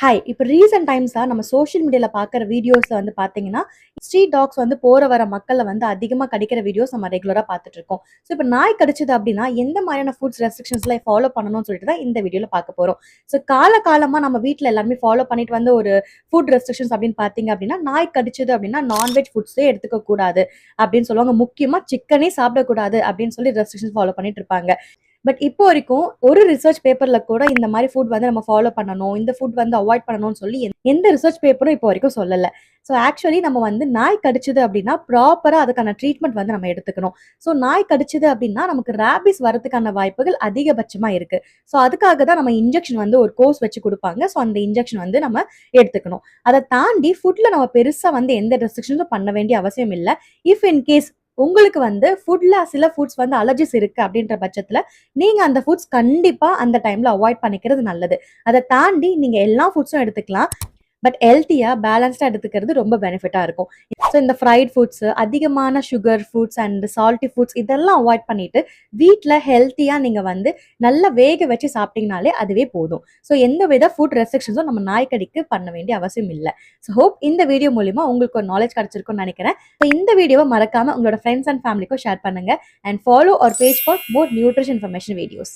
Hi இப்போ recent டைம்ஸாக நம்ம social மீடியாவில் பார்க்குற வீடியோஸில் வந்து பார்த்தீங்கன்னா ஸ்ட்ரீட் டாக்ஸ் வந்து போகிற வர மக்களை வந்து அதிகமாக கடிக்கிற வீடியோஸ் நம்ம ரெகுலராக பார்த்துட்டு இருக்கோம். ஸோ இப்போ நாய் கடிச்சது அப்படின்னா எந்த மாதிரியான ஃபுட்ஸ் ரெஸ்ட்ரிக்ஷன்ஸ்லாம் ஃபாலோ பண்ணணும்னு சொல்லிட்டு தான் இந்த வீடியோவில் பார்க்க போகிறோம் ஸோ கால காலமாக நம்ம வீட்டில் எல்லாருமே ஃபாலோ பண்ணிட்டு வந்து ஒரு ஃபுட் ரெஸ்ட்ரிக்ஷன்ஸ் அப்படின்னு பார்த்தீங்க அப்படின்னா நாய் கடிச்சது அப்படின்னா நான்வெஜ் ஃபுட்ஸே எடுத்துக்கக்கூடாது அப்படின்னு சொல்லுவாங்க. முக்கியமாக சிக்கனே சாப்பிடக்கூடாது அப்படின்னு சொல்லி ரெஸ்ட்ரிக்ஷன்ஸ் ஃபாலோ பண்ணிட்டு இருப்பாங்க. பட் இப்போ வரைக்கும் ஒரு ரிசர்ச் பேப்பர்ல கூட இந்த மாதிரி ஃபுட் வந்து நம்ம ஃபாலோ பண்ணணும் இந்த ஃபுட் வந்து அவாய்ட் பண்ணணும்னு சொல்லி எந்த- ரிசர்ச் பேப்பரும் இப்போ வரைக்கும் சொல்லல. ஸோ ஆக்சுவலி நம்ம வந்து நாய் கடிச்சது அப்படின்னா ப்ராப்பராக அதுக்கான ட்ரீட்மெண்ட் வந்து நம்ம எடுத்துக்கணும். ஸோ நாய் கடிச்சது அப்படின்னா நமக்கு ரேபிஸ் வரதுக்கான வாய்ப்புகள் அதிகபட்சமாக இருக்கு. ஸோ அதுக்காக தான் நம்ம இன்ஜெக்ஷன் வந்து ஒரு கோர்ஸ் வச்சு கொடுப்பாங்க. ஸோ அந்த இன்ஜெக்ஷன் வந்து நம்ம எடுத்துக்கணும். அதை தாண்டி ஃபுட்ல நம்ம பெருசாக வந்து எந்த ரெஸ்ட்ரிக்ஷன்ஸும் பண்ண வேண்டிய அவசியம் இல்லை. இஃப் இன் கேஸ் உங்களுக்கு வந்து ஃபுட்ல சில ஃபுட்ஸ் வந்து அலர்ஜிஸ் இருக்கு அப்படின்ற பட்சத்துல நீங்க அந்த ஃபுட்ஸ் கண்டிப்பா அந்த டைம்ல அவாய்ட் பண்ணிக்கிறது நல்லது. அதை தாண்டி நீங்க எல்லா ஃபுட்ஸும் எடுத்துக்கலாம். பட் ஹெல்த்தியா பேலன்ஸ்டா எடுத்துக்கிறது ரொம்ப பெனிஃபிட்டா இருக்கும். ஸோ இந்த ஃப்ரைட் ஃபுட்ஸ் அதிகமான sugar foods and salty foods இதெல்லாம் அவாய்ட் பண்ணிட்டு வீட்டில் ஹெல்த்தியா நீங்க வந்து நல்லா வேக வச்சு சாப்பிட்டீங்கனாலே அதுவே போதும். ஸோ எந்த வித ஃபுட் ரெஸ்ட்ரிக்ஷன்ஸும் நம்ம நாய்க்கடிக்கு பண்ண வேண்டிய அவசியம் இல்லை. ஸோ ஹோப் இந்த வீடியோ மூலியமா உங்களுக்கு ஒரு நாலேஜ் கிடச்சிருக்கும்னு நினைக்கிறேன். ஸோ இந்த வீடியோவை மறக்காம உங்களோட ஃப்ரெண்ட்ஸ் அண்ட் ஃபேமிலிக்கும் ஷேர் பண்ணுங்க. And follow our page for more nutrition information videos